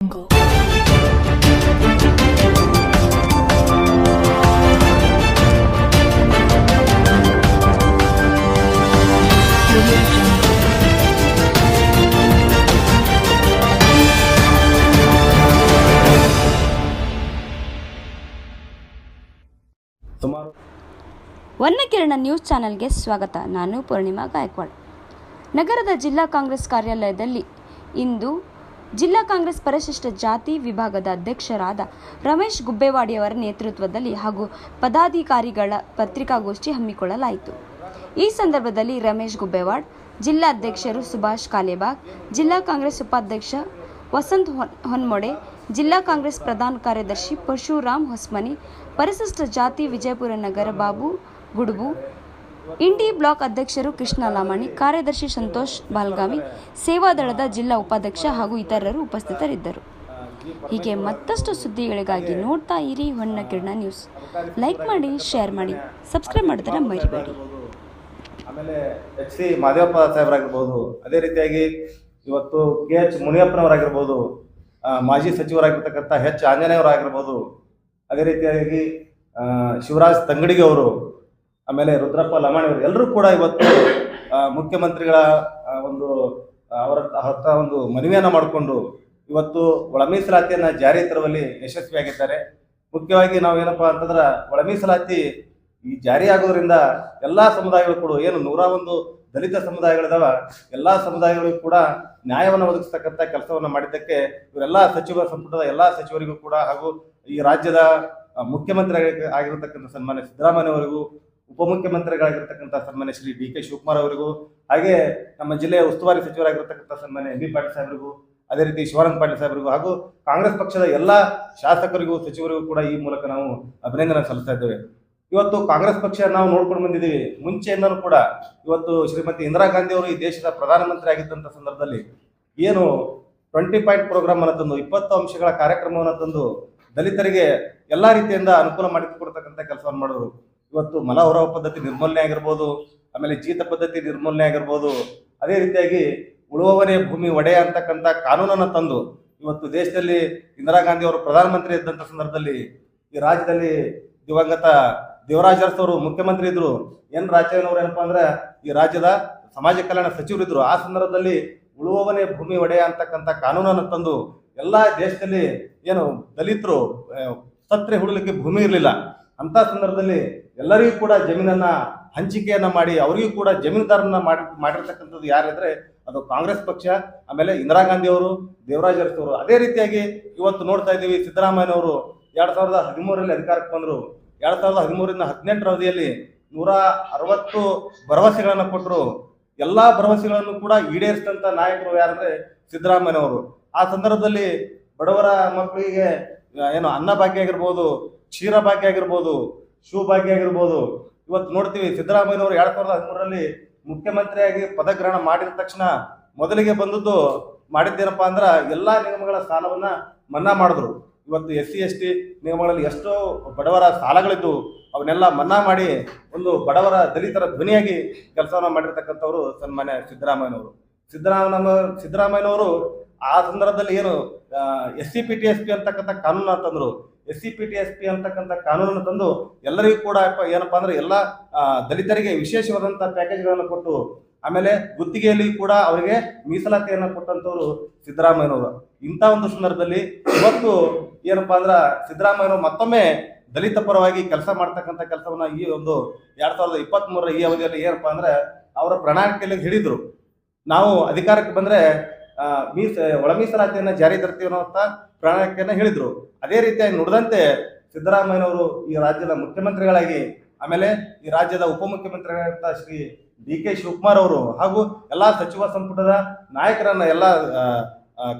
jungle. ವನ್ನಕಿರಣ news ಚಾನೆಲ್ಗೆ ಸ್ವಾಗತ. ನಾನು ಪೂರ್ಣಿಮಾ ಗಾಯಕ್ವಾಡ್. ನಗರದ ಜಿಲ್ಲಾ ಕಾಂಗ್ರೆಸ್ ಕಾರ್ಯಾಲಯದಲ್ಲಿ ಇಂದು ಜಿಲ್ಲಾ ಕಾಂಗ್ರೆಸ್ ಪರಿಶಿಷ್ಟ ಜಾತಿ ವಿಭಾಗದ ಅಧ್ಯಕ್ಷರಾದ ರಮೇಶ್ ಗುಬ್ಬೇವಾಡಿಯವರ ನೇತೃತ್ವದಲ್ಲಿ ಹಾಗೂ ಪದಾಧಿಕಾರಿಗಳ ಪತ್ರಿಕಾಗೋಷ್ಠಿ ಹಮ್ಮಿಕೊಳ್ಳಲಾಯಿತು. ಈ ಸಂದರ್ಭದಲ್ಲಿ ರಮೇಶ್ ಗುಬ್ಬೇವಾಡ್, ಜಿಲ್ಲಾ ಅಧ್ಯಕ್ಷರು ಸುಭಾಷ್ ಕಾಲೇಬಾಗ್, ಜಿಲ್ಲಾ ಕಾಂಗ್ರೆಸ್ ಉಪಾಧ್ಯಕ್ಷ ವಸಂತ್ ಹೊನ್- ಹೊನ್ಮೊಡೆ, ಜಿಲ್ಲಾ ಕಾಂಗ್ರೆಸ್ ಪ್ರಧಾನ ಕಾರ್ಯದರ್ಶಿ ಪರಶುರಾಮ್ ಹೊಸ್ಮನಿ, ಪರಿಶಿಷ್ಟ ಜಾತಿ ವಿಜಯಪುರ ನಗರ ಬಾಬು ಗುಡುಬು ಇಂಡಿ ಬ್ಲಾಕ್ ಅಧ್ಯಕ್ಷರು ಕೃಷ್ಣ ಲಾಮಣಿ, ಕಾರ್ಯದರ್ಶಿ ಸಂತೋಷ್ ಬಾಲ್ಗಾವಿ ಸೇವಾದಳದ ಜಿಲ್ಲಾ ಉಪಾಧ್ಯಕ್ಷ ಹಾಗೂ ಇತರರು ಉಪಸ್ಥಿತರಿದ್ದರು. ಹೀಗೆ ಮತ್ತಷ್ಟು ಸುದ್ದಿಗಳಿಗಾಗಿ ನೋಡ್ತಾ ಇರಿ ಹೊನ್ನ ಕಿರಣ ನ್ಯೂಸ್. ಲೈಕ್ ಮಾಡಿ, ಶೇರ್ ಮಾಡಿ, ಸಬ್ಸ್ಕ್ರೈಬ್ ಮಾಡಿದ್ರೆ ಮರಿಬೇಡಿ. ಮಾದೇವಪ್ಪ ಸಾಹೇಬರಾಗಿರ್ಬೋದು, ಅದೇ ರೀತಿಯಾಗಿ ಇವತ್ತು ಕೆ ಎಚ್ ಮುನಿಯಪ್ಪನವರಾಗಿರ್ಬೋದು ಮಾಜಿ ಸಚಿವರಾಗಿರ್ತಕ್ಕಂಥ ಎಚ್ ಆಂಜನೇಯವರಾಗಿರ್ಬೋದು, ಅದೇ ರೀತಿಯಾಗಿ ಶಿವರಾಜ್ ತಂಗಡಿಗೆ ಅವರು ಆಮೇಲೆ ರುದ್ರಪ್ಪ ಲಮಾಣಿ ಅವರು ಎಲ್ಲರೂ ಕೂಡ ಇವತ್ತು ಮುಖ್ಯಮಂತ್ರಿಗಳ ಒಂದು ಅವರ ಹತ್ರ ಒಂದು ಮನವಿಯನ್ನು ಮಾಡಿಕೊಂಡು ಇವತ್ತು ಒಳ ಮೀಸಲಾತಿಯನ್ನು ಜಾರಿ ತರುವಲ್ಲಿ ಯಶಸ್ವಿಯಾಗಿದ್ದಾರೆ. ಮುಖ್ಯವಾಗಿ ನಾವು ಏನಪ್ಪ ಅಂತಂದ್ರೆ ಒಳ ಮೀಸಲಾತಿ ಈ ಜಾರಿಯಾಗೋದ್ರಿಂದ ಎಲ್ಲ ಸಮುದಾಯಗಳು ಕೂಡ ಏನು ನೂರ ಒಂದು ದಲಿತ ಸಮುದಾಯಗಳಿದಾವ, ಎಲ್ಲ ಸಮುದಾಯಗಳಿಗೂ ಕೂಡ ನ್ಯಾಯವನ್ನು ಒದಗಿಸ್ತಕ್ಕಂಥ ಕೆಲಸವನ್ನು ಮಾಡಿದ್ದಕ್ಕೆ ಇವರೆಲ್ಲ ಸಚಿವ ಸಂಪುಟದ ಎಲ್ಲ ಸಚಿವರಿಗೂ ಕೂಡ ಹಾಗೂ ಈ ರಾಜ್ಯದ ಮುಖ್ಯಮಂತ್ರಿ ಆಗಿ- ಆಗಿರತಕ್ಕಂಥ ಸನ್ಮಾನ್ಯ ಸಿದ್ದರಾಮಯ್ಯ ಅವರಿಗೂ ಉಪಮುಖ್ಯಮಂತ್ರಿಗಳಾಗಿರ್ತಕ್ಕಂಥ ಸನ್ಮಾನ್ಯ ಶ್ರೀ ಡಿ ಕೆ ಶಿವಕುಮಾರ್ ಅವರಿಗೂ, ಹಾಗೆ ನಮ್ಮ ಜಿಲ್ಲೆಯ ಉಸ್ತುವಾರಿ ಸಚಿವರಾಗಿರ್ತಕ್ಕಂಥ ಸನ್ಮಾನ್ಯ ಎಂ ಬಿ ಪಾಟೀಲ್ ಸಾಹೇಬರಿಗೂ, ಅದೇ ರೀತಿ ಶಿವಾನಂದ ಪಾಟೀಲ್ ಸಾಹೇಬರಿಗೂ ಹಾಗೂ ಕಾಂಗ್ರೆಸ್ ಪಕ್ಷದ ಎಲ್ಲಾ ಶಾಸಕರಿಗೂ, ಸಚಿವರಿಗೂ ಕೂಡ ಈ ಮೂಲಕ ನಾವು ಅಭಿನಂದನೆ ಸಲ್ಲಿಸ್ತಾ ಇದ್ದೇವೆ. ಇವತ್ತು ಕಾಂಗ್ರೆಸ್ ಪಕ್ಷ ನಾವು ನೋಡ್ಕೊಂಡು ಬಂದಿದ್ದೀವಿ. ಮುಂಚೆಯಿಂದನೂ ಕೂಡ ಇವತ್ತು ಶ್ರೀಮತಿ ಇಂದಿರಾ ಗಾಂಧಿ ಅವರು ಈ ದೇಶದ ಪ್ರಧಾನಮಂತ್ರಿ ಆಗಿದ್ದಂಥ ಸಂದರ್ಭದಲ್ಲಿ ಏನು ಟ್ವೆಂಟಿ ಪಾಯಿಂಟ್ ಪ್ರೋಗ್ರಾಮ್ ಅನ್ನು ತಂದು, ಇಪ್ಪತ್ತು ಅಂಶಗಳ ಕಾರ್ಯಕ್ರಮವನ್ನು ತಂದು ದಲಿತರಿಗೆ ಎಲ್ಲಾ ರೀತಿಯಿಂದ ಅನುಕೂಲ ಮಾಡಿಕೊಡ್ತಕ್ಕಂಥ ಕೆಲಸವನ್ನು ಮಾಡಿದ್ರು. ಇವತ್ತು ಮಲ ಹೊರವ ಪದ್ಧತಿ ನಿರ್ಮೂಲನೆ ಆಗಿರ್ಬೋದು, ಆಮೇಲೆ ಜೀತ ಪದ್ಧತಿ ನಿರ್ಮೂಲನೆ ಆಗಿರ್ಬೋದು, ಅದೇ ರೀತಿಯಾಗಿ ಉಳುವವನೇ ಭೂಮಿ ಒಡೆಯ ಅಂತಕ್ಕಂಥ ಕಾನೂನನ್ನು ತಂದು ಇವತ್ತು ದೇಶದಲ್ಲಿ ಇಂದಿರಾ ಗಾಂಧಿ ಅವರು ಪ್ರಧಾನಮಂತ್ರಿ ಇದ್ದಂಥ ಸಂದರ್ಭದಲ್ಲಿ ಈ ರಾಜ್ಯದಲ್ಲಿ ದಿವಂಗತ ದೇವರಾಜ್ ಅವರು ಮುಖ್ಯಮಂತ್ರಿ ಇದ್ರು. ಎನ್ ರಾಜಯ್ಯನವರು ಏನಪ್ಪಾ ಅಂದ್ರೆ ಈ ರಾಜ್ಯದ ಸಮಾಜ ಕಲ್ಯಾಣ ಸಚಿವರಿದ್ರು ಆ ಸಂದರ್ಭದಲ್ಲಿ ಉಳುವವನೇ ಭೂಮಿ ಒಡೆಯ ಅಂತಕ್ಕಂಥ ಕಾನೂನನ್ನು ತಂದು ಎಲ್ಲ ದೇಶದಲ್ಲಿ ಏನು ದಲಿತರು ಸತ್ರೆ ಹುಡಲಿಕ್ಕೆ ಭೂಮಿ ಇರಲಿಲ್ಲ. ಅಂತ ಸಂದರ್ಭದಲ್ಲಿ ಎಲ್ಲರಿಗೂ ಕೂಡ ಜಮೀನನ್ನ ಹಂಚಿಕೆಯನ್ನ ಮಾಡಿ, ಅವರಿಗೂ ಕೂಡ ಜಮೀನುದಾರನ್ನ ಮಾಡಿ, ಮಾಡಿರ್ತಕ್ಕಂಥದ್ದು ಯಾರಿದ್ರೆ ಅದು ಕಾಂಗ್ರೆಸ್ ಪಕ್ಷ, ಆಮೇಲೆ ಇಂದಿರಾ ಗಾಂಧಿ ಅವರು, ದೇವರಾಜ್ ಅರಸ್ ಅವರು. ಅದೇ ರೀತಿಯಾಗಿ ಇವತ್ತು ನೋಡ್ತಾ ಇದ್ದೀವಿ ಸಿದ್ದರಾಮಯ್ಯನವರು ಎರಡ್ ಸಾವಿರದ ಹದಿಮೂರರಲ್ಲಿ ಅಧಿಕಾರಕ್ಕೆ ಬಂದರು. ಎರಡ್ ಸಾವಿರದ ಹದಿಮೂರರಿಂದ ಹದಿನೆಂಟರ ಅವಧಿಯಲ್ಲಿ ನೂರ ಅರವತ್ತು ಭರವಸೆಗಳನ್ನು ಕೊಟ್ಟರು ಎಲ್ಲಾ ಭರವಸೆಗಳನ್ನು ಕೂಡ ಈಡೇರಿಸಿದಂತ ನಾಯಕರು ಯಾರಂದ್ರೆ ಸಿದ್ದರಾಮಯ್ಯನವರು. ಆ ಸಂದರ್ಭದಲ್ಲಿ ಬಡವರ ಮಕ್ಕಳಿಗೆ, ಏನು ಅನ್ನ ಭಾಗ್ಯ ಆಗಿರ್ಬೋದು, ಕ್ಷೀರ ಭಾಗ್ಯ ಆಗಿರ್ಬೋದು ಶೂ ಭಾಗ್ಯ ಆಗಿರ್ಬೋದು. ಇವತ್ತು ನೋಡ್ತೀವಿ ಸಿದ್ದರಾಮಯ್ಯನವರು ಎರಡ್ ಸಾವಿರದ ಹದಿಮೂರರಲ್ಲಿ ಮುಖ್ಯಮಂತ್ರಿಯಾಗಿ ಪದಗ್ರಹಣ ಮಾಡಿದ ತಕ್ಷಣ ಮೊದಲಿಗೆ ಬಂದದ್ದು ಮಾಡಿದ್ದೇನಪ್ಪ ಅಂದ್ರೆ ಎಲ್ಲಾ ನಿಗಮಗಳ ಸಾಲವನ್ನ ಮನ್ನಾ ಮಾಡಿದ್ರು. ಇವತ್ತು ಎಸ್ ಸಿ, ಎಸ್ ಟಿ ನಿಗಮಗಳಲ್ಲಿ ಎಷ್ಟೋ ಬಡವರ ಸಾಲಗಳಿದ್ದು ಅವನ್ನೆಲ್ಲ ಮನ್ನಾ ಮಾಡಿ ಒಂದು ಬಡವರ ದಲಿತರ ಧ್ವನಿಯಾಗಿ ಕೆಲಸವನ್ನ ಮಾಡಿರ್ತಕ್ಕಂಥವ್ರು ಸನ್ಮಾನ್ಯ ಸಿದ್ದರಾಮಯ್ಯನವರು. ಸಿದ್ದರಾಮಯ್ಯ ಸಿದ್ದರಾಮಯ್ಯನವರು ಆ ಸಂದರ್ಭದಲ್ಲಿ ಏನು S C, P, T, S, P ಅಂತಕ್ಕಂಥ ಕಾನೂನು ತಂದ್ರು. S C P T S P ಅಂತಕ್ಕಂಥ ಕಾನೂನನ್ನು ತಂದು ಎಲ್ಲರಿಗೂ ಕೂಡ ಏನಪ್ಪ ಅಂದ್ರೆ ಎಲ್ಲ ದಲಿತರಿಗೆ ವಿಶೇಷವಾದಂಥ ಪ್ಯಾಕೇಜ್ಗಳನ್ನು ಕೊಟ್ಟು, ಆಮೇಲೆ ಗುತ್ತಿಗೆಯಲ್ಲಿ ಕೂಡ ಅವರಿಗೆ ಮೀಸಲಾತಿಯನ್ನು ಕೊಟ್ಟಂತವ್ರು ಸಿದ್ದರಾಮಯ್ಯನವರು. ಇಂಥ ಒಂದು ಸಂದರ್ಭದಲ್ಲಿ ಇವತ್ತು ಏನಪ್ಪ ಅಂದ್ರೆ ಸಿದ್ದರಾಮಯ್ಯನವರು ಮತ್ತೊಮ್ಮೆ ದಲಿತ ಪರವಾಗಿ ಕೆಲಸ ಮಾಡ್ತಕ್ಕಂಥ ಕೆಲಸವನ್ನ ಈ ಒಂದು ಎರಡ್ ಸಾವಿರದ ಇಪ್ಪತ್ತ್ ಮೂರರ ಈ ಅವಧಿಯಲ್ಲಿ ಏನಪ್ಪಾ ಅಂದ್ರೆ ಅವರ ಪ್ರಣಾಳಿಕೆಯಲ್ಲಿ ಹಿಡಿದ್ರು. ನಾವು ಅಧಿಕಾರಕ್ಕೆ ಬಂದ್ರೆ ಮೀಸ, ಒಳ ಮೀಸಲಾತಿಯನ್ನ ಜಾರಿ ತರ್ತೀವಿ ಅನ್ನೋ ಪ್ರಣಾಳಿಕೆಯನ್ನ ಹೇಳಿದರು. ಅದೇ ರೀತಿಯಾಗಿ ನುಡಿದಂತೆ ಸಿದ್ದರಾಮಯ್ಯನವರು ಈ ರಾಜ್ಯದ ಮುಖ್ಯಮಂತ್ರಿಗಳಾಗಿ, ಆಮೇಲೆ ಈ ರಾಜ್ಯದ ಉಪಮುಖ್ಯಮಂತ್ರಿಗಳಾದಂಥ ಶ್ರೀ ಡಿ ಕೆ ಶಿವಕುಮಾರ್ ಅವರು ಹಾಗೂ ಎಲ್ಲಾ ಸಚಿವ ಸಂಪುಟದ ನಾಯಕರನ್ನ, ಎಲ್ಲ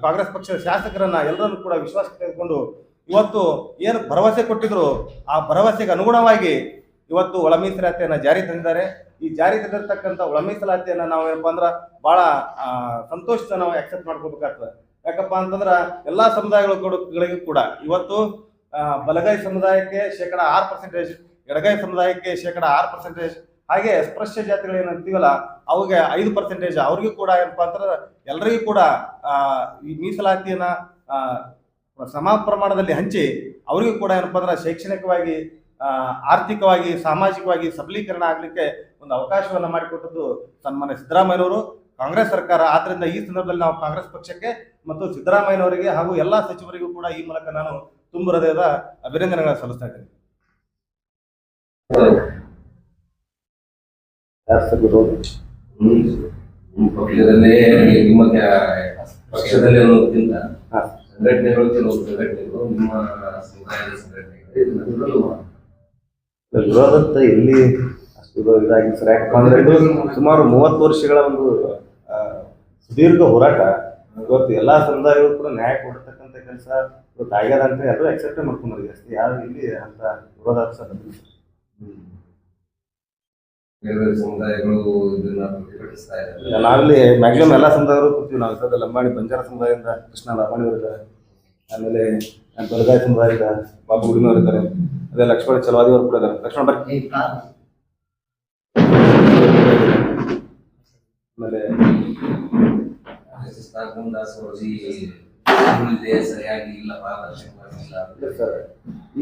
ಕಾಂಗ್ರೆಸ್ ಪಕ್ಷದ ಶಾಸಕರನ್ನ ಎಲ್ಲರನ್ನು ಕೂಡ ವಿಶ್ವಾಸಕ್ಕೆ ತೆಗೆದುಕೊಂಡು ಇವತ್ತು ಏನು ಭರವಸೆ ಕೊಟ್ಟಿದ್ರು, ಆ ಭರವಸೆಗೆ ಅನುಗುಣವಾಗಿ ಇವತ್ತು ಒಳ ಮೀಸಲಾತಿಯನ್ನು ಜಾರಿ ತಂದಿದ್ದಾರೆ. ಈ ಜಾರಿ ತಂದಿರತಕ್ಕಂಥ ಒಳ ಮೀಸಲಾತಿಯನ್ನು ನಾವು ಏನಪ್ಪ ಅಂದ್ರೆ ಭಾಳ ಸಂತೋಷದ ನಾವು ಅಕ್ಸೆಪ್ಟ್ ಮಾಡ್ಕೋಬೇಕಾಗ್ತದೆ. ಯಾಕಪ್ಪ ಅಂತಂದ್ರ ಎಲ್ಲಾ ಸಮುದಾಯಗಳಿಗೂ ಕೂಡ ಇವತ್ತು ಬಲಗೈ ಸಮುದಾಯಕ್ಕೆ ಶೇಕಡ ಆರು ಪರ್ಸೆಂಟೇಜ್ ಎಡಗೈ ಸಮುದಾಯಕ್ಕೆ ಶೇಕಡ ಆರು ಪರ್ಸೆಂಟೇಜ್ ಹಾಗೆ ಸ್ಪೃಶ್ಯ ಜಾತಿಗಳು ಏನಂತೀವಲ್ಲ ಅವಿಗೆ ಐದು ಪರ್ಸೆಂಟೇಜ್ ಅವ್ರಿಗೂ ಕೂಡ ಏನಪ್ಪ ಅಂತಂದ್ರೆ ಎಲ್ಲರಿಗೂ ಕೂಡ ಈ ಮೀಸಲಾತಿಯನ್ನು ಸಮ ಪ್ರಮಾಣದಲ್ಲಿ ಹಂಚಿ ಅವರಿಗೂ ಕೂಡ ಏನಪ್ಪ ಅಂದ್ರೆ ಶೈಕ್ಷಣಿಕವಾಗಿ ಆರ್ಥಿಕವಾಗಿ ಸಾಮಾಜಿಕವಾಗಿ ಸಬಲೀಕರಣ ಆಗಲಿಕ್ಕೆ ಒಂದು ಅವಕಾಶವನ್ನು ಮಾಡಿಕೊಟ್ಟದ್ದು ಸನ್ಮಾನ್ಯ ಸಿದ್ದರಾಮಯ್ಯನವರು ಕಾಂಗ್ರೆಸ್ ಸರ್ಕಾರ ಆದ್ರಿಂದ ಈ ಸಂದರ್ಭದಲ್ಲಿ ನಾವು ಕಾಂಗ್ರೆಸ್ ಪಕ್ಷಕ್ಕೆ ಮತ್ತು ಸಿದ್ದರಾಮಯ್ಯನವರಿಗೆ ಹಾಗೂ ಎಲ್ಲಾ ಸಚಿವರಿಗೂ ಕೂಡ ಈ ಮೂಲಕ ನಾನು ತುಂಬ ಹೃದಯದ ಅಭಿನಂದನೆಗಳನ್ನು ಸಲ್ಲಿಸ್ತಾ ಇದ್ದೇನೆ ಹ್ಮ್. ನಿಮ್ಮ ಪಕ್ಷದಲ್ಲೇ ನಿಮ್ಮ ಪಕ್ಷದಲ್ಲಿ ಅನ್ನೋದಕ್ಕಿಂತ ಹಾ. ಸಂಘಟನೆಗಳು ಕೆಲವು ಸಂಘಟನೆಗಳು ನಿಮ್ಮ ಸಮುದಾಯದ ಸಂಘಟನೆಗಳು ವಿರೋಧದ ಎಲ್ಲಿ ಅಷ್ಟು ಇದಾಗಿ ಸರ್? ಯಾಕಂದ್ರೆ ಇದು ಸುಮಾರು ಮೂವತ್ತು ವರ್ಷಗಳ ಒಂದು ಸುದೀರ್ಘ ಹೋರಾಟ. ಇವತ್ತು ಎಲ್ಲಾ ಸಮುದಾಯಗಳು ಕೂಡ ನ್ಯಾಯ ಕೊಡತಕ್ಕಂತ ಕೆಲಸ ಇವತ್ತು ಆಗ್ಯದ ಅಂತ ಎಲ್ಲರೂ ಅಕ್ಸೆಪ್ಟ್ ಮಾಡ್ಕೊಂಡ್ರಿ ಅಷ್ಟೇ ಯಾರು ಇಲ್ಲಿ ಅಂತ ವಿರೋಧ. ಬೇರೆ ಸಮುದಾಯಗಳು ಇದನ್ನ ಪ್ರತಿಭಟಿಸ್ತಾ ಇದ್ದಾರೆ. ನಾವಿಲ್ಲಿ ಮ್ಯಾಕ್ಸಿಮಮ್ ಎಲ್ಲ ಸಮುದಾಯಗಳು ಕೂತೀವಿ. ನಾವು ಸರ್ ಲಂಬಾಣಿ ಬಂಜಾರ ಸಮುದಾಯದಿಂದ ಕೃಷ್ಣ ಲಂಬಾಣಿ ಅವರು ಇದ್ದಾರೆ ತುಂಬ ಈಗ ಬಾಬು ಗುಡಿನವರು ಇದ್ದಾರೆ. ಅದೇ ಲಕ್ಷ್ಮಣ ಚಲವಾದಿ ಅವರು ಕೂಡ ಇದ್ದಾರೆ. ಲಕ್ಷ್ಮಣ ಬರ್ರಿ. ಆಮೇಲೆ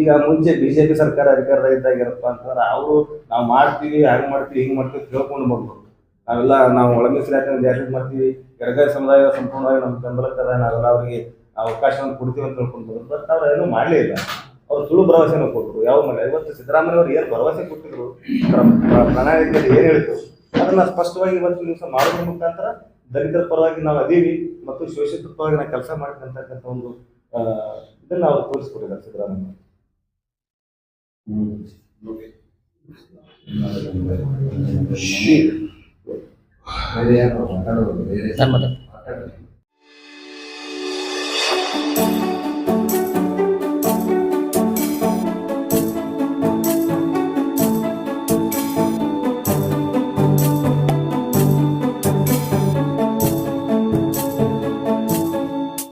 ಈಗ ಮುಂಚೆ ಬಿಜೆಪಿ ಸರ್ಕಾರ ಅಧಿಕಾರದಾಗಿದ್ದಾಗ ಏನಪ್ಪ ಅಂತಂದ್ರೆ ಅವರು ನಾವು ಮಾಡ್ತೀವಿ ಹಂಗ್ ಮಾಡ್ತೀವಿ ಹಿಂಗ್ ಮಾಡ್ತೀವಿ ತಿಳ್ಕೊಂಡು ಬಂದ್ರು. ನಾವೆಲ್ಲ ನಾವು ಒಳಗೆ ಜಾಸ್ತಿ ಮಾಡ್ತೀವಿ. ಗರ್ಗ ಸಮುದಾಯ ಸಂಪೂರ್ಣವಾಗಿ ನಮ್ಮ ಬೆಂಬಲಕ್ಕದ ನಾವೆಲ್ಲ ಅವರಿಗೆ ಅವಕಾಶವನ್ನು ಕೊಡ್ತೀವಿ ಅಂತ ಹೇಳ್ಕೊಂಡು ಬಟ್ ಅವ್ರು ಏನೂ ಮಾಡಲೇ ಇಲ್ಲ. ಅವ್ರು ಸುಳ್ಳು ಭರವಸೆನ ಕೊಟ್ಟರು ಯಾವ ಮೇಲೆ ಇವತ್ತು ಸಿದ್ದರಾಮಯ್ಯ ಅವರು ಏನು ಭರವಸೆ ಕೊಟ್ಟಿದ್ರು? ಪ್ರ- ಪ್ರ- ಪ್ರಣಾಳಿಕೆಯಲ್ಲಿ ಏನು ಹೇಳಿದ್ರು? ಅದನ್ನ ಸ್ಪಷ್ಟವಾಗಿ ಇವತ್ತು ದಿವಸ ಮಾಡೋದ್ರ ಮುಖಾಂತರ ದಲಿತರ ಪರವಾಗಿ ನಾವು ಅದೀವಿ ಮತ್ತು ಶೋಷಿತರ ಪರವಾಗಿ ನಾವು ಕೆಲಸ ಮಾಡ್ತಕ್ಕಂಥ ಒಂದು ಇದನ್ನು ಅವ್ರು ತೋರಿಸ್ಕೊಟ್ಟಿದ್ದಾರೆ ಸಿದ್ದರಾಮಯ್ಯ. ಬೇರೆ